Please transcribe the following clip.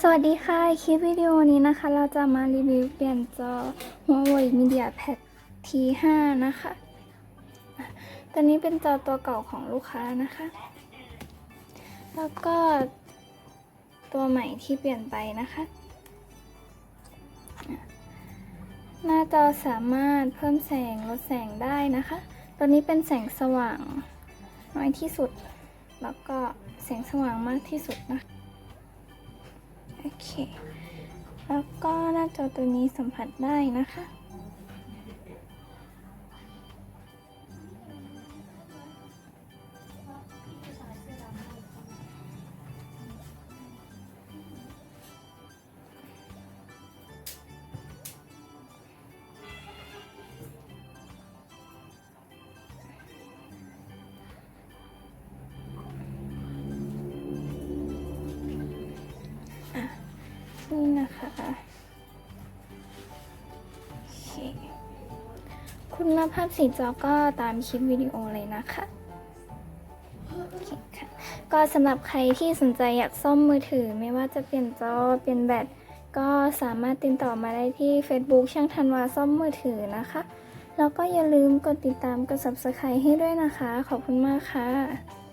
สวัสดีค่ะ คลิปวิดีโอนี้นะคะ เราจะมารีวิวเปลี่ยนจอ Huawei Media Pad T5 นะคะ ตัวนี้เป็นจอตัวเก่าของลูกค้านะคะ แล้วก็ตัวใหม่ที่เปลี่ยนไปนะคะอะหน้าจอสามารถเพิ่มแสงลดแสงได้นะคะ ตัวนี้เป็นแสงสว่างน้อยที่สุด แล้วก็แสงสว่างมากที่สุดนะคะ แล้วก็หน้าจอตัวนี้สัมผัสได้นะคะ นะคะคุณภาพสีจอก็ตามคลิปวิดีโอเลยนะคะค่ะ ก็สำหรับใครที่สนใจอยากซ่อมมือถือ ไม่ว่าจะเปลี่ยนจอเปลี่ยนแบตก็สามารถติดต่อมาได้ที่ Facebook ช่างธันวาซ่อมมือถือนะคะ แล้วก็อย่าลืมกดติดตามกด subscribe ให้ด้วยนะคะ ขอบคุณมากค่ะ